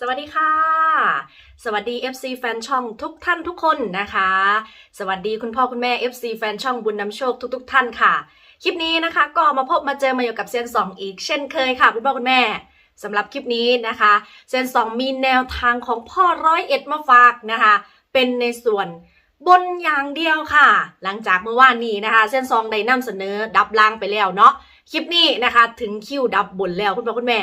สวัสดีค่ะ สวัสดี FC แฟนช่องทุกท่านทุกคนนะคะ สวัสดีคุณพ่อคุณแม่ FC แฟนช่องบุญนำโชคทุกๆท่านค่ะ คลิปนี้นะคะก็มาพบมาเจอมาอยู่กับเซียนสองอีกเช่นเคยค่ะ คุณพ่อคุณแม่สำหรับคลิปนี้นะคะเซียนสองมีแนวทางของพ่อร้อยเอ็ดมาฝากนะคะ เป็นในส่วนบนอย่างเดียวค่ะ หลังจากเมื่อวานนี้นะคะ เส้นซองได้นำเสนอดับล่างไปแล้วเนาะคลิปนี้นะคะ ถึงคิวดับบนแล้วคุณพ่อคุณแม่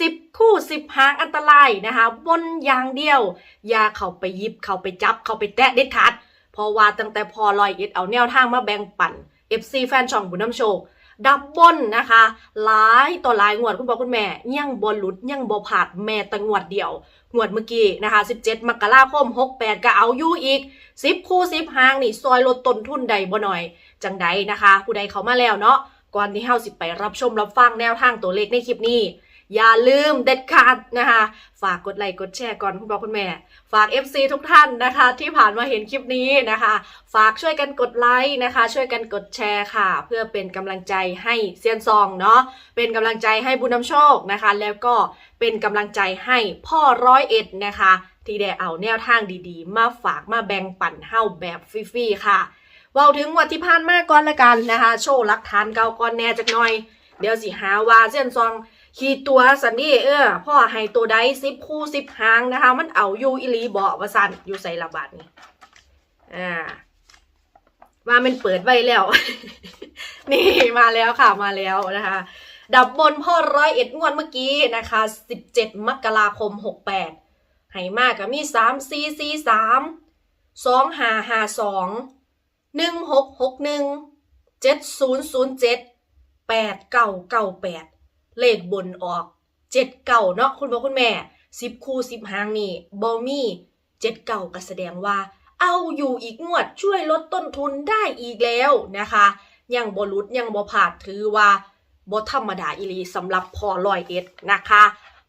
สิบคู่สิบหางอันตรายนะคะบนอย่างเดียว อย่าเข้าไปยิบเข้าไปจับเข้าไปแตะเด็ดขาดเพราะว่าตั้งแต่พอลอยเอ็ดเอาแนวทางมาแบ่งปัน FC แฟนช่องบุญน้ำโชคดับบนนะคะหลายต่อหลายงวดคุณพ่อคุณแม่ยังบนหลุดยังบผาดแม่แตะงวดเดียว งวดเมื่อกี้นะคะ 17 มกราคม 68 ก็เอาอยู่อีก 10 คู่ 10หางนี่ซอยลดต้นทุนใดบ่หน่อย จังใดนะคะ ผู้ใดเข้ามาแล้วเนาะก่อนที่เฮาสิไปรับชมรับฟังแนวทางตัวเลขในคลิปนี้ อย่าลืมเด็ดขาดนะคะ ฝากกดไลค์กดแชร์ก่อนคุณพ่อคุณแม่ ฝาก FC ทุกท่านนะคะ ที่ผ่านมาเห็นคลิปนี้นะคะ ฝากช่วยกันกดไลค์นะคะ ช่วยกันกดแชร์ค่ะ เพื่อเป็นกำลังใจให้เซียนซองเนาะเป็นกำลังใจให้บุญนำโชคนะคะ แล้วก็เป็นกำลังใจให้พ่อร้อยเอ็ดนะคะ ที่ได้เอาแนวทางดีๆ มาฝากมาแบ่งปันเฮาแบบฟรีๆค่ะเว้าถึงวันที่ผ่านมาก่อนละกันนะคะ โชว์ลักฐานเก่าก่อนแน่จักหน่อย เดี๋ยวสิหาว่าเส้นซอง ขีดตัวสันนี่เออพ่อให้ตัวใดสิบคู่สิบหางนะคะ มันเอาอยู่อิลีบอกว่าสันอยู่ใส่ระบาดนี่อ่าว่ามันเปิดไว้แล้ว นี่มาแล้วค่ะมาแล้วนะคะ ดับบนพ่อร้อยเอ็ดงวดเมื่อกี้นะคะสิบเจ็ดมกราคมหกแปดให้มากก็มีสามสี่สี่สามสองห้าห้าสองหนึ่งหกหกหนึ่งเจ็ดศูนย์ศูนย์เจ็ดแปดเก้าเก้าแปด เลขบนออกเจ็ดเก่าเนาะคุณพ่อคุณแม่สิบคู่สิบหางนี่บอมี่เจ็ดเก่าก็แสดงว่า เอาอยู่อีกงวดช่วยลดต้นทุนได้อีกแล้วนะคะ ยังบอลุดยังบอผาดถือว่าบธรรมดาอีลีสำหรับพอลอยเอ็ดนะคะ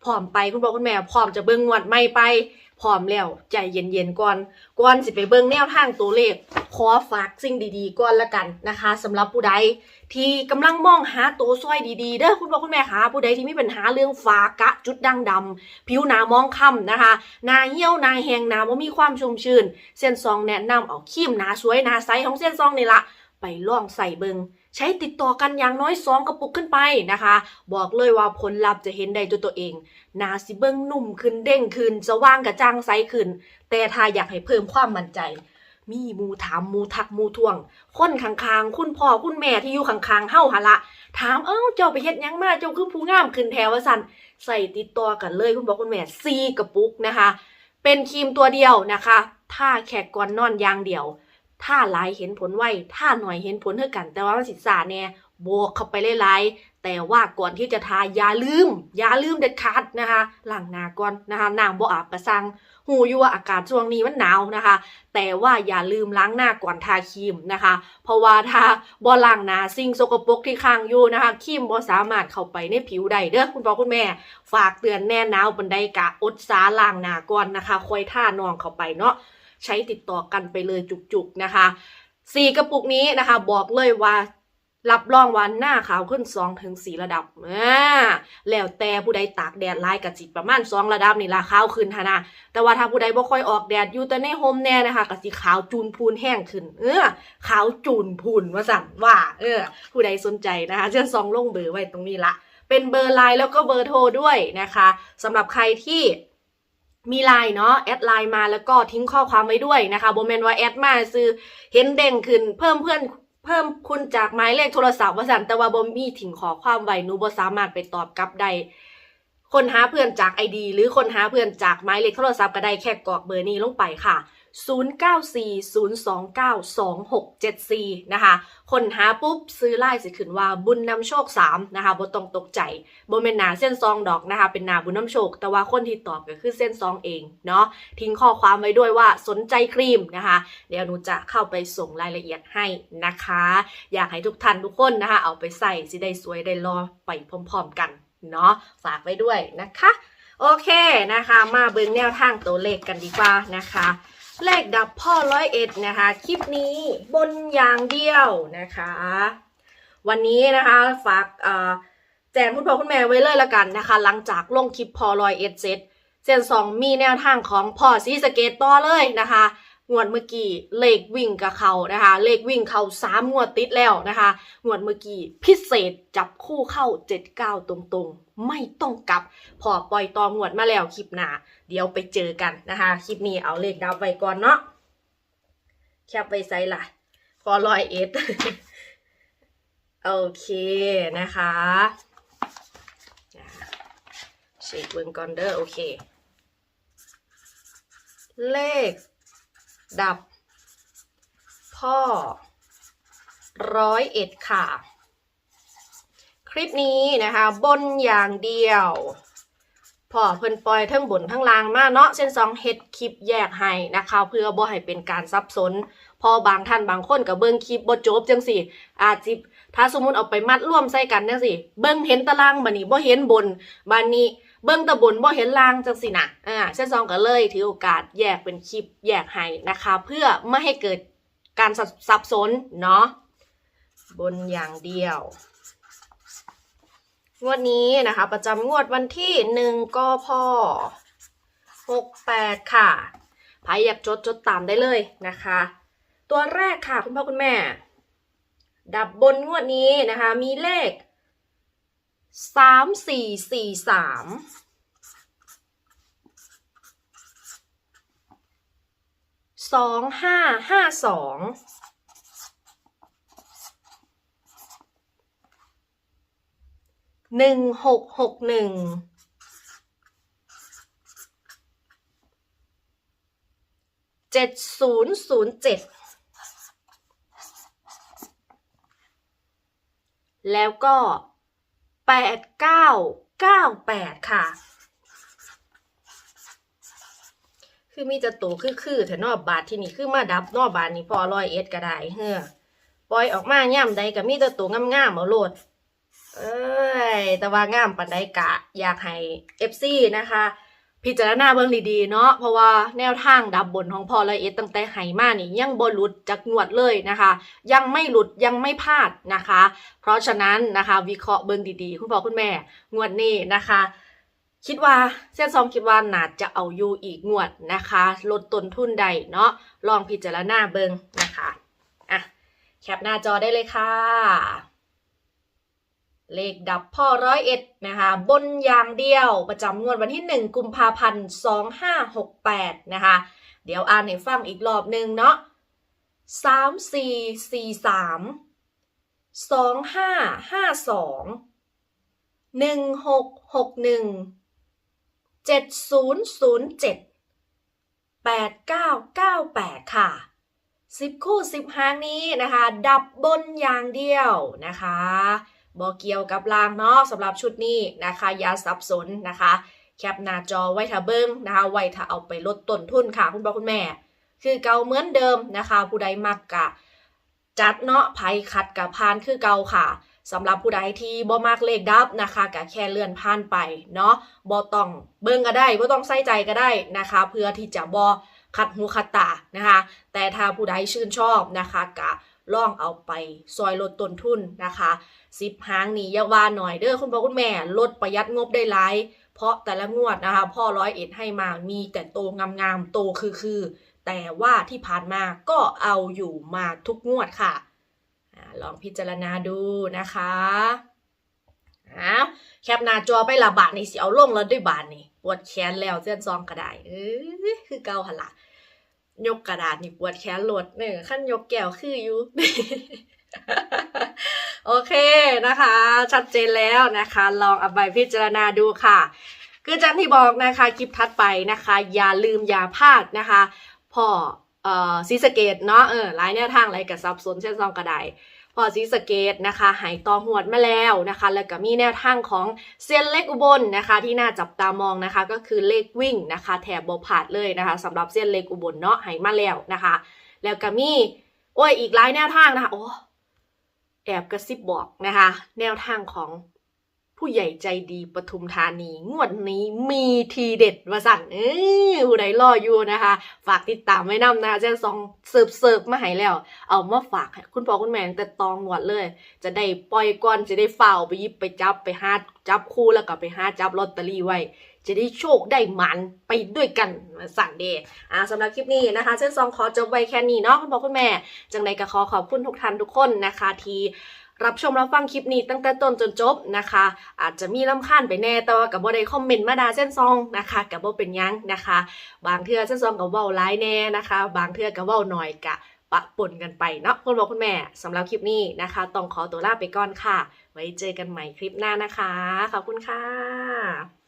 พร้อมไปคุณพ่อคุณแม่พร้อมจะเบิ่งงวดไม่ไป พร้อมแล้วใจเย็นๆก่อนก่อนสิไปเบิ่งแนวทางตัวเลขขอฝากสิ่งดีๆก่อนละกันนะคะสำหรับผู้ใดที่กำลังมองหาตัวสร้อยดีๆเด้อคุณพ่อคุณแม่คะผู้ใดที่มีปัญหาเรื่องฝากะจุดด่างดำผิวหนามองค่ำนะคะหนาเหี่ยวหนาแหงหนาว่ามีความชุ่มชื้น เส้นซองแนะนำเอาครีมหนาสวยหนาใสของเส้นซองนี่ละไปลองใส่เบิง ใช้ติดต่อกันอย่างน้อยสองกระปุกขึ้นไปนะคะ บอกเลยว่าผลลัพธ์จะเห็นได้ด้วยตัวเองนาสิเบิงนุ่มขึ้นเด้งขึ้นสว่างกระจ่างใสขึ้น แต่ถ้าอยากให้เพิ่มความมั่นใจ มีมูถามมูทักมูทวง คนข้างๆ คุณพ่อคุณแม่ที่อยู่ข้างๆเฮาหนละถามเอ้าเจ้าไปเฮ็ดยังมาเจ้าคือผู้งามขึ้นแถวว่าสันใส่ติดต่อกันเลยคุณพ่อคุณแม่ซีกระปุกนะคะ เป็นครีมตัวเดียวนะคะถ้าแขกก่อนนอนอย่างเดียว ถ้าหลายเห็นผลไวถ้าหน่อยเห็นผลเท่ากัน แต่ว่ามันสิสาแน่บวกเข้าไปหลายๆแต่ว่าก่อนที่จะทาอย่าลืม อย่าลืมเด็ดขาดนะคะล้างหน้าก่อนนะคะน้ำบ่อาบกระซังหูอยู่ว่าอากาศช่วงนี้มันหนาวนะคะ แต่ว่าอย่าลืมล้างหน้าก่อนทาครีมนะคะ เพราะว่าถ้าบ่ล้างหน้าสิ่งสกปรกที่ค้างอยู่นะคะครีมบ่สามารถเข้าไปในผิวได้เด้อคุณพ่อคุณแม่ ฝากเตือนแน่หนาวบันไดกะอดสาล้างหน้าก่อนนะคะคอยท่านองเข้าไปเนาะ ใช้ติดต่อกันไปเลยจุกๆนะคะสี่กระปุกนี้นะคะ บอกเลยว่ารับรองว่าหน้าขาวขึ้น2ถึง4ระดับอ่าแล้วแต่ผู้ใดตากแดดหลายกะจิตประมาณ2ระดับนี่ละขาวขึ้นหนะ แต่ว่าถ้าผู้ใดบ่ค่อยออกแดดอยู่แต่ในโฮมแน่นะคะก็สิขาวจูนพูนแห้งขึ้น เออขาวจูนพูนว่าสั่นว่า เออ ผู้ใดสนใจนะคะเชิญซองลงเบอร์ไว้ตรงนี้ละ เป็นเบอร์ไลน์แล้วก็เบอร์โทรด้วยนะคะสำหรับใครที่ มีไลน์เนาะแอดไลน์มาแล้วก็ทิ้งข้อความไว้ด้วยนะคะโบเมนว่าแอดมาซื้อเห็นเด้งขึ้น เพิ่มเพื่อนเพิ่มคุณจากหมายเลขโทรศัพท์ว่าสันแต่ว่าบ่มีถิ่งขอความไว้หนูบ่สามารถไปตอบกลับได้คนหาเพื่อนจากไอดีหรือคนหาเพื่อนจากหมายเลขโทรศัพท์ก็ได้แค่กรอกเบอร์นี้ลงไปค่ะ 0940292674 นะคะคนหาปุ๊บซื้อไล่สิขึ้นว่าบุญนำโชค 3 นะคะบ่ต้องตกใจบ่เป็นหนาเส้นซองดอกนะคะเป็นหนาบุญนำโชค แต่ว่าคนที่ตอบก็คือเส้นซองเองเนาะทิ้งข้อความไว้ด้วยว่าสนใจครีมนะคะ เดี๋ยวหนูจะเข้าไปส่งรายละเอียดให้นะคะ อยากให้ทุกท่านทุกคนนะคะ เอาไปใส่สิได้สวยได้รอไปพร้อมๆกันเนาะฝากไว้ด้วยนะคะ โอเคนะคะ มาเบิ่งแนวทางตัวเลขกันดีกว่านะคะ เลขดับพ่อร้อยเอ็ดนะคะ คลิปนี้บนอย่างเดียวนะคะ วันนี้นะคะฝากแจนคุณพ่อคุณแม่ไว้เลยละกันนะคะ หลังจากลงคลิปพอร้อยเอ็ดเสร็จเส้นสองมีแนวทางของพ่อซีสเกตต่อเลยนะคะ งวดเมื่อกี้เลขวิ่งกับเขานะคะ เลขวิ่งเขาสามงวดติดแล้วนะคะงวดเมื่อกี้พิเศษจับคู่เข้าเจ็ดเก้าตรงๆ ไม่ต้องกลับ พอปล่อยตองวดมาแล้วคลิปหน้าเดี๋ยวไปเจอกันนะคะ คลิปนี้เอาเลขดับไว้ก่อนเนาะแคปไปใส่ละพอร้อยเอ็ดโอเคนะคะเช็คเบิ่งก่อนเด้อโอเค เลข ดับ พ่อ ร้อยเอ็ดค่ะ คลิปนี้นะคะ บนอย่างเดียวพ่อเพิ่นปล่อยทั้งบนทั้งล่างมาเนาะเส้นสองเฮ็ดคลิปแยกให้นะคะเพื่อบ่ให้เป็นการซับซ้อนพอบางท่านบางคนก็เบิ่งคลิปบ่จบจังสิอาจสิถ้าสมมุติเอาไปมัดร่วมใส่กันจังสิเบิ่งเห็นตารางบัดนี้บ่เห็นบนบัดนี้ เบิ่งตะบนบ่เห็นล่างจังสินะอ่าเส้นซองก็เลยถือโอกาสแยกเป็นคลิปแยกให้นะคะ เพื่อไม่ให้เกิดการสับสับสนเนาะบนอย่างเดียว งวดนี้นะคะ ประจำงวดวันที่หนึ่งก็พอหกแปดค่ะใครอยากจดจดตามได้เลยนะคะ ตัวแรกค่ะคุณพ่อคุณแม่ ดับบนงวดนี้นะคะ มีเลข สามสี่สี่สามสองห้าห้าสองหนึ่งหกหกหนึ่งเจ็ดศูนย์ศูนย์เจ็ดแล้วก็ แปดเก้าเก้าแปดค่ะ คือมีจะโตคือคือแถอะเนอบาทที่นี่คือมาดับนอบาทนี่พอร้อยเอ็ดก็ได้เฮ้อปล่อยออกมาย่ำใดก็มีแต่ตัวงามๆเอาโลด เอ้ย แต่ว่างามปันใดกะ อยากให้เอฟซีนะคะ พิจารณาเบิ่งดีๆเนาะเพราะว่าแนวทางดับบนของพอละเอียดตั้งแต่ไหมานี่ยังบ่หลุดจากงวดเลยนะคะ ยังไม่หลุดยังไม่พลาดนะคะ เพราะฉะนั้นนะคะวิเคราะห์เบิ่งดีๆ คุณพ่อคุณแม่ งวดนี้นะคะ คิดว่าเส้นซอมคิดว่านาจะเอาอยู่อีกงวดนะคะ ลดต้นทุนใดเนาะลองพิจารณาเบิ่งนะคะอะแคปหน้าจอได้เลยค่ะ เลขดับพ่อร้อยเอ็ดนะคะบนอย่างเดียวประจำงวดวันที่ 1 กุมภาพันธ์2568 นะคะ เดี๋ยวอ่านให้ฟังอีกรอบหนึ่งเนาะ3 4 4 3 2 5 5 2 1 6 6 1 7 0 0 7 8 9 9 8ค่ะ10คู่10หางนี้นะคะ ดับบนอย่างเดียวนะคะ บอเกี่ยวกับรางเนาะสำหรับชุดนี้นะคะยาสับสนนะคะ แคปหน้าจอไว้ถ้าเบิ้งนะคะไว้ถ้าเอาไปลดต้นทุนค่ะคุณพ่อคุณแม่ คือเก่าเหมือนเดิมนะคะ ผู้ใดมักกะ จัดเนาะไผขัดกับพานคือเก่าค่ะสำหรับผู้ใดที่บ่มักเลขดับนะคะก็แค่เลื่อนผ่านไปเนาะบ่ต้องเบิ่งก็ได้บ่ต้องใส่ใจก็ได้นะคะ เพื่อที่จะบ่ขัดหูขัดตานะคะ แต่ถ้าผู้ใดชื่นชอบนะคะกะ ลองเอาไปซอยลดต้นทุนนะคะสิบหางนี้อย่าว่าหน่อยเด้อคุณพ่อคุณแม่ลดประหยัดงบได้หลาย เพราะแต่ละงวดนะคะพ่อร้อยเอ็ดให้มามีแต่โตงามๆโตคือๆแต่ว่าที่ผ่านมาก็เอาอยู่มาทุกงวดค่ะลองพิจารณาดูนะคะอ้าวแคปหน้าจอไปละบาทนี่สิเอาลงแล้วด้วยบาทนี่ปวดแขนแล้วเส้นซองก็ได้เอ้ยคือเกาหนละ ยกกระดาษนี่ปวดแขนโหลดหนึ่งขั้นยกแก้วคืออยู่โอเคนะคะ ชัดเจนแล้วนะคะ ลองเอาไปพิจารณาดูค่ะ คือจันที่บอกนะคะคลิปถัดไปนะคะ อย่าลืมอย่าพลาดนะคะพ่อเอ่อซีสเกตเนาะเออหลายแนวทางหลายกับซับซ้อนเช่นซองกระได พอซีสเกตนะคะหายต่อหวดมาแล้วนะคะ แล้วก็มีแนวทางของเซียนเล็กอุบลนะคะ ที่น่าจับตามองนะคะ ก็คือเลขวิ่งนะคะ แถบบผาดเลยนะคะสำหรับเซียนเล็กอุบลเนาะหายมาแล้วนะคะ แล้วก็มีโอ้ยอีกหลายแนวทางนะคะโอ้แอบกระซิบบอกนะคะ แนวทางของ ผู้ใหญ่ใจดีปทุมธานี งวดนี้มีทีเด็ดมาสั่นเออผู้ใดรออยู่นะคะ ฝากติดตามไว้นำนะคะเจ้าซองเสิร์ฟเสิร์ฟมาให้แล้ว เอามาฝากคุณพ่อคุณแม่แต่ตองงวดเลย จะได้ปล่อยก่อนจะได้เฝ้าไปยิบไปจับไปหาจับคู่แล้วก็ไปหาจับลอตเตอรี่ไว้จะได้โชคได้หมันไปด้วยกันสั่นเดย์อ่าสำหรับคลิปนี้นะคะเส้นซองขอจบไว้แค่นี้เนาะคุณพ่อคุณแม่ จังใดก็ขอขอบคุณทุกท่านทุกคนนะคะที่ รับชมรับฟังคลิปนี้ตั้งแต่ต้นจนจบนะคะ อาจจะมีลำคาญไปแน่แต่ว่ากับบ่ได้คอมเมนต์มาด่าเส้นซองนะคะกับบ่เป็นยังนะคะ บางเทื่อเส้นซองกับเว้าร้ายแน่นะคะ บางเทื่อกับเว้าหน่อยกะปะปนกันไปเนาะคุณพ่อคุณแม่สำหรับคลิปนี้นะคะ ต้องขอตัวลาไปก่อนค่ะ ไว้เจอกันใหม่คลิปหน้านะคะ ขอบคุณค่ะ